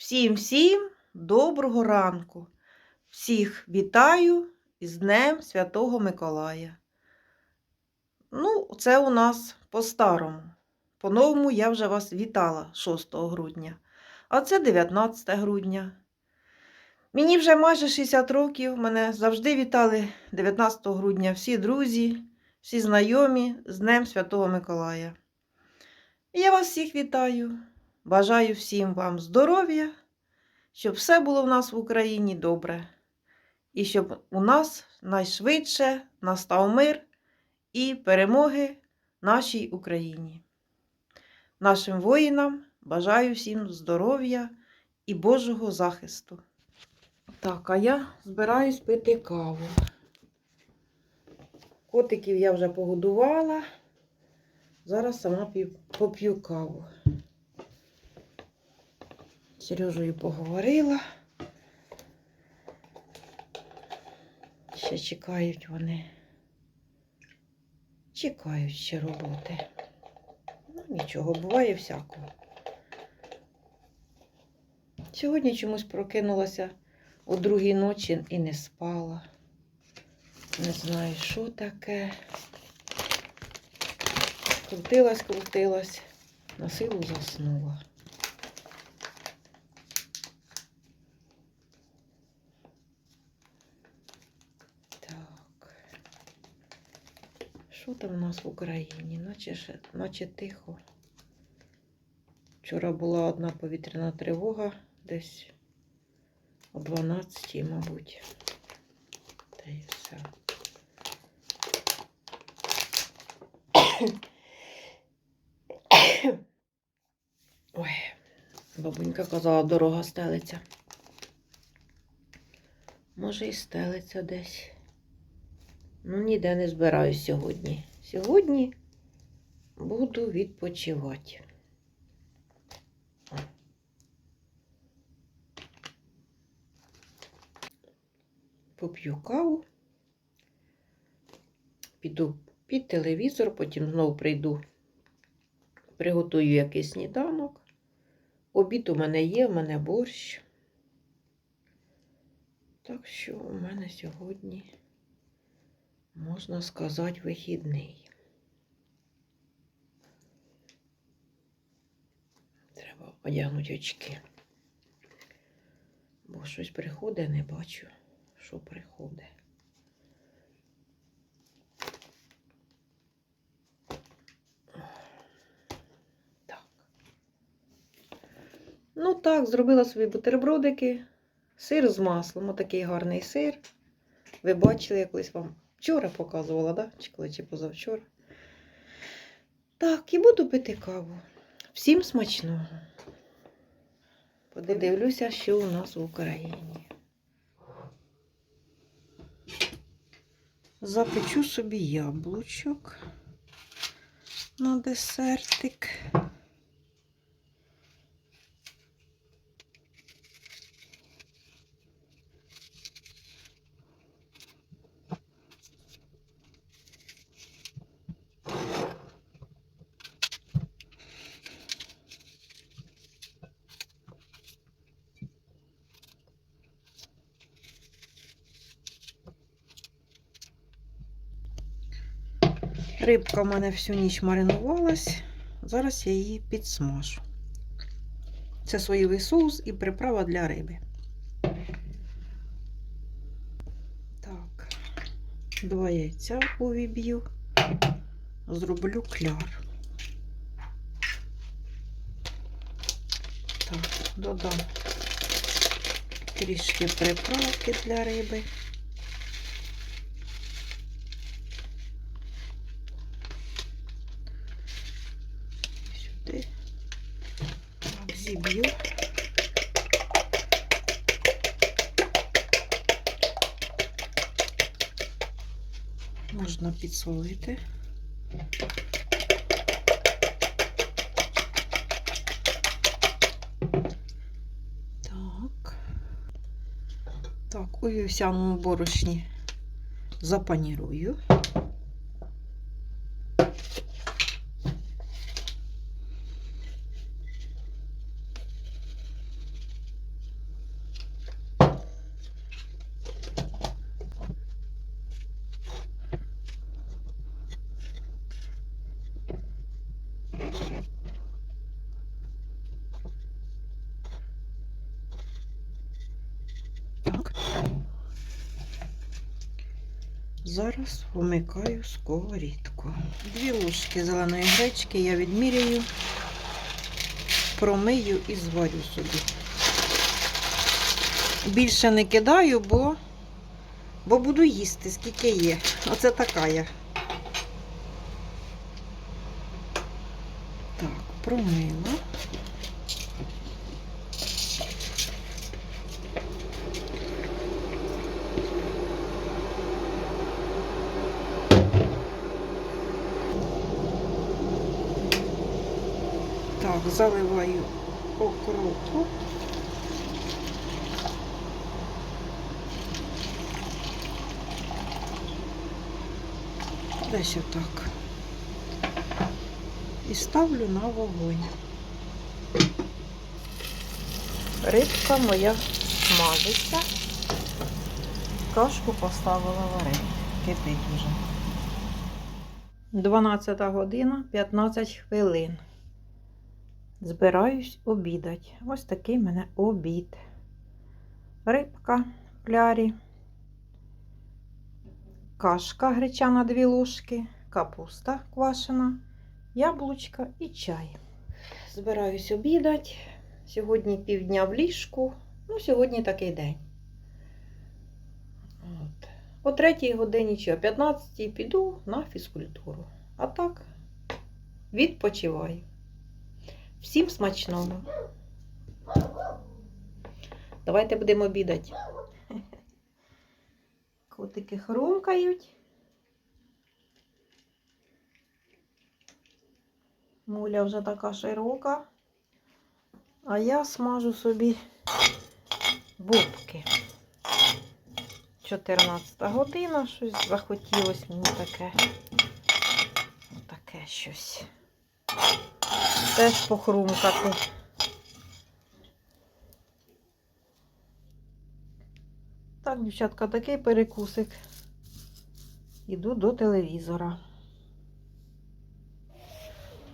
Всім всім доброго ранку. Всіх вітаю із Днем Святого Миколая. Ну, це у нас по-старому. По-новому я вже вас вітала 6 грудня. А це 19 грудня. Мені вже майже 60 років. Мене завжди вітали 19 грудня всі друзі, всі знайомі з Днем Святого Миколая. Я вас всіх вітаю. Бажаю всім вам здоров'я, щоб все було в нас в Україні добре. І щоб у нас найшвидше настав мир і перемоги нашій Україні. Нашим воїнам бажаю всім здоров'я і Божого захисту. Так, а я збираюсь пити каву. Котиків я вже погодувала. Зараз сама поп'ю каву. Сережею поговорила. Ще чекають вони. Чекають ще роботи. Ну, нічого, буває всякого. Сьогодні чомусь прокинулася о другій ночі і не спала. Не знаю, що таке. Крутилась, крутилась, на силу заснула. Так. Що там у нас в Україні? Наче, наче тихо. Вчора була одна повітряна тривога, десь о 12, мабуть. Та й все. Ой, бабунька казала, дорога стелиться. Може, і стелиться десь. Ну, ніде не збираюсь сьогодні. Сьогодні буду відпочивати. Поп'ю каву, піду під телевізор, потім знову прийду, приготую якийсь сніданок. Обід у мене є, в мене борщ. Так що у мене сьогодні, можна сказати, вихідний. Треба одягнути очки. Бо щось приходить, не бачу, що приходить. Ну так, зробила собі бутербродики. Сир з маслом, отакий гарний сир. Ви бачили, я колись вам вчора показувала, да? чи коли чи позавчора. Так, і буду пити каву. Всім смачного. Подивлюся, що у нас в Україні. Запечу собі яблучок на десертик. Рибка в мене всю ніч маринувалась. Зараз я її підсмажу. Це соєвий соус і приправа для риби. Так, два яйця увіб'ю, зроблю кляр. Так, додам трішки приправки для риби. Сюди. Так, зіб'ю. Можна підсолити. Так. Так, у вівсяному борошні запанірую. Зараз вмикаю сковорідку. Дві ложки зеленої гречки я відміряю, промию і зварю собі. Більше не кидаю, бо, бо буду їсти, скільки є. Оце така я. Так, промила. Так, заливаю окропу. Десь отак. І ставлю на вогонь. Рибка моя смажиться. Кашку поставила варити. Кипить вже. 12 година 15 хвилин. Збираюсь обідати. Ось такий в мене обід. Рибка в клярі, кашка гречана 2 ложки, капуста квашена, яблучка і чай. Збираюсь обідати. Сьогодні півдня в ліжку. Ну, сьогодні такий день. От. О 3 годині чи о 15 піду на фізкультуру. А так, відпочиваю. Всім смачного. Давайте будемо обідати. Котики хрумкають. Муля вже така широка. А я смажу собі бубки. 14 година, щось захотілося мені таке. Таке щось. Теж похрумкати. Так, дівчатка, такий перекусик. Іду до телевізора.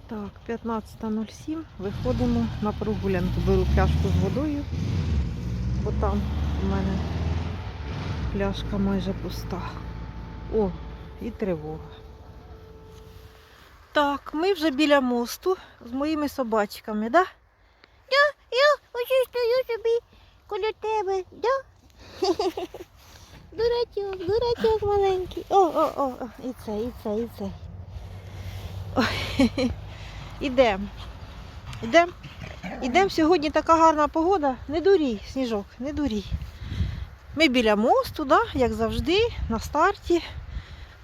Так, 15.07. Виходимо на прогулянку. Беру пляшку з водою, бо там у мене пляшка майже пуста. О, і тривога. Так, ми вже біля мосту з моїми собачками, да? Я ось стою собі коло тебе, да? Дурачок, дурачок маленький. О, о, о, і це, і це, і це. Ой, Ідем. Ідем. Ідем. Сьогодні така гарна погода. Не дурій, сніжок, не дурій. Ми біля мосту, да, як завжди, на старті.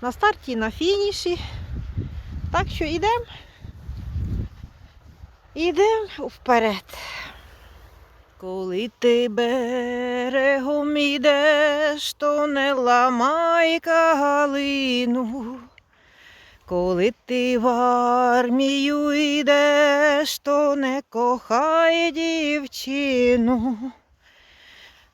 На старті і на фініші. Так що йдемо. Йдемо вперед. Коли ти берегом ідеш, то не ламай калину. Коли ти в армію йдеш, то не кохай дівчину.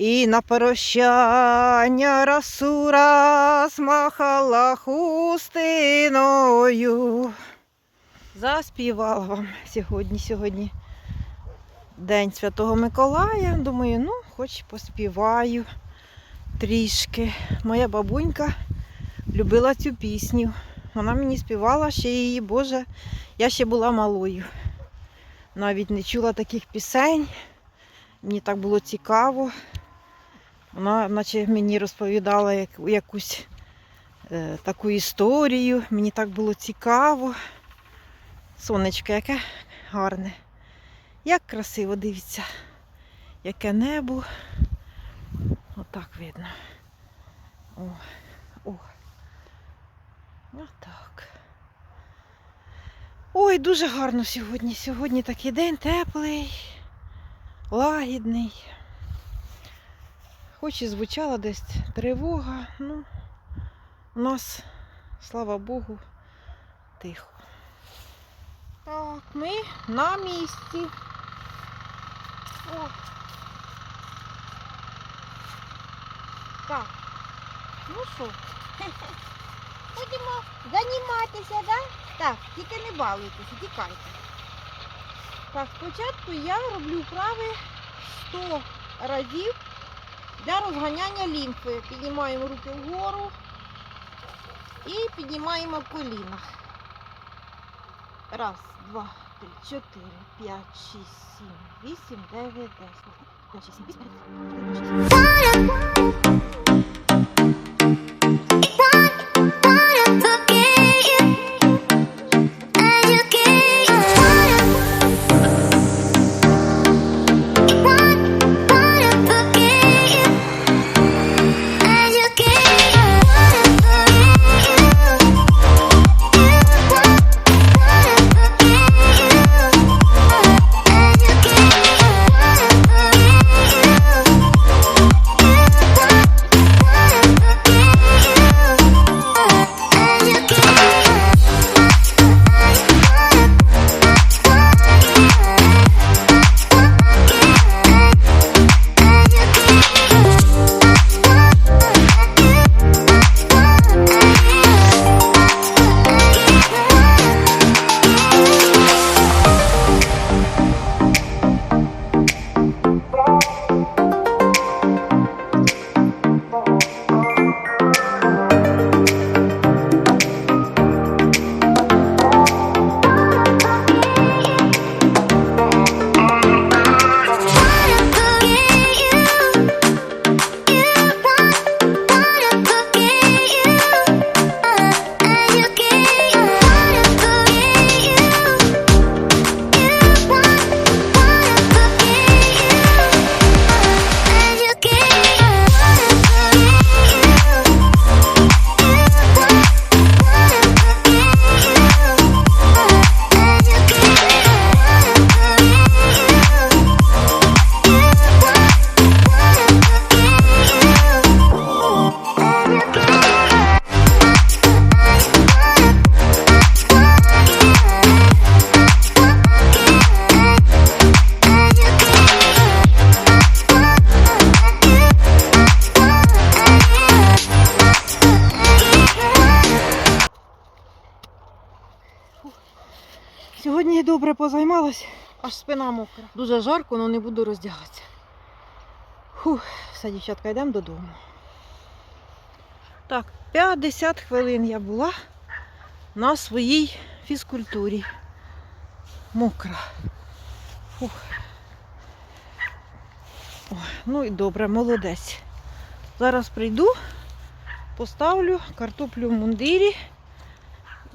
І на прощання раз у раз махала хустиною. Заспівала вам сьогодні, сьогодні День Святого Миколая. Думаю, ну, хоч поспіваю трішки. Моя бабунька любила цю пісню. Вона мені співала ще її, Боже, я ще була малою. Навіть не чула таких пісень. Мені так було цікаво. Вона наче мені розповідала як, якусь е, таку історію. Мені так було цікаво. Сонечко, яке гарне. Як красиво, дивіться, яке небо. Отак видно. О, о. Отак. Ой, дуже гарно сьогодні. Сьогодні такий день теплий, лагідний. Хоч і звучала десь тривога, ну, у нас, слава Богу, тихо. Так, ми на місці. О. Так. Ну що, Будемо займатися, да? Так, тільки не балуйтеся, тікайте. так, спочатку я роблю вправи 100 разів для розганяння лімфи. Піднімаємо руки вгору і піднімаємо в колінах. Раз, два, три, чотири, п'ять, шість, сім, вісім, дев'ять, десять. Позаймалась, аж спина мокра. Дуже жарко, але не буду роздягатися. Фух, все, дівчатка, йдемо додому. Так, 50 хвилин я була на своїй фізкультурі. Мокра. Фух. Ой, ну і добре, молодець. Зараз прийду, поставлю картоплю в мундирі.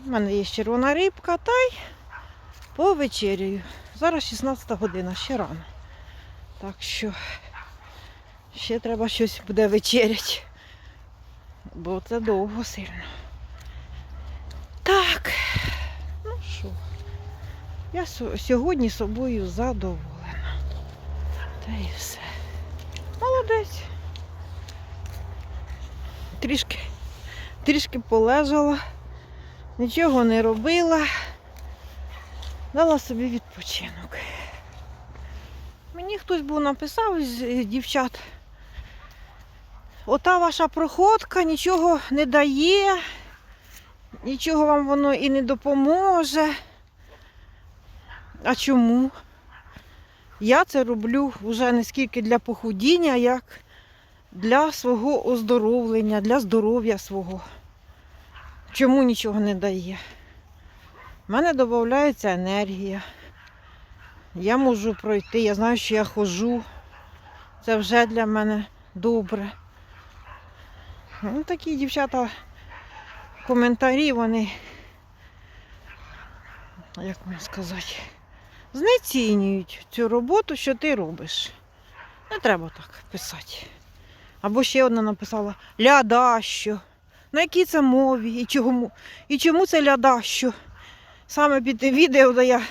У мене є червона рибка, та й повечеряю. Зараз 16 година, ще рано. Так що ще треба щось буде вечеряти. Бо це довго сильно. Так, ну що, я сьогодні собою задоволена. Та і все. Молодець. Трішки, трішки полежала, нічого не робила. Дала собі відпочинок. Мені хтось був написав з дівчат. Ота ваша проходка нічого не дає, нічого вам воно і не допоможе. А чому? Я це роблю вже не скільки для похудіння, як для свого оздоровлення, для здоров'я свого. Чому нічого не дає? У мене додається енергія. Я можу пройти, я знаю, що я ходжу. Це вже для мене добре. Ну, такі дівчата коментарі, вони, як вам сказати, знецінюють цю роботу, що ти робиш. Не треба так писати. Або ще одна написала лядащо. На якій це мові і чому, і чому це лядащо? Саме під відео, де я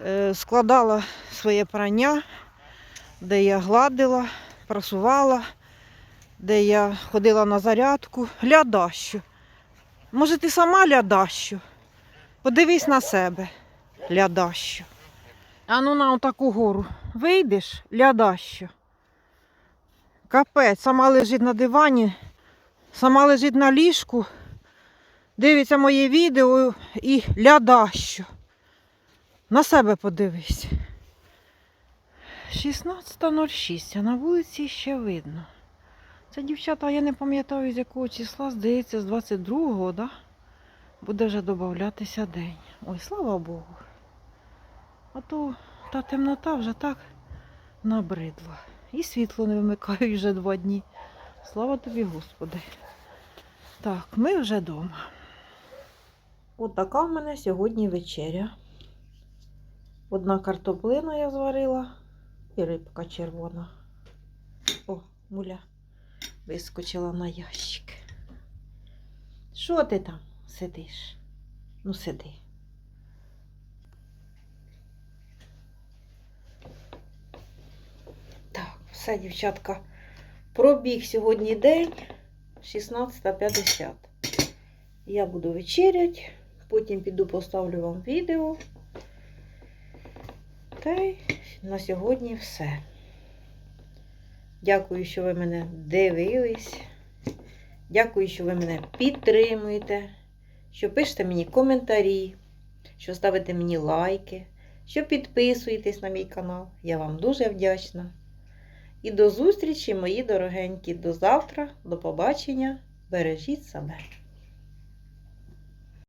е, складала своє прання, де я гладила, прасувала, де я ходила на зарядку. Лядащо. Може, ти сама лядащо? Подивись на себе. лядащо. А ну на отаку гору вийдеш, лядащо. Капець, сама лежить на дивані, сама лежить на ліжку, дивиться моє відео і лядащо. На себе подивись. 16.06, а на вулиці ще видно. Це дівчата, я не пам'ятаю з якого числа, здається, з 22-го, да? буде вже додатися день. Ой, слава Богу. А то та темнота вже так набридла. І світло не вимикають вже два дні. Слава тобі, Господи. Так, ми вже вдома. От в мене сьогодні вечеря. Одна картоплина я зварила і рибка червона. О, муля вискочила на ящик. Що ти там сидиш? Ну, сиди. Так, все, дівчатка. Пробіг сьогодні день 16.50. Я буду вечерять, потім піду поставлю вам відео. Та й на сьогодні все. Дякую, що ви мене дивились. Дякую, що ви мене підтримуєте, що пишете мені коментарі, що ставите мені лайки, що підписуєтесь на мій канал. Я вам дуже вдячна. І до зустрічі, мої дорогенькі. До завтра, до побачення. Бережіть себе.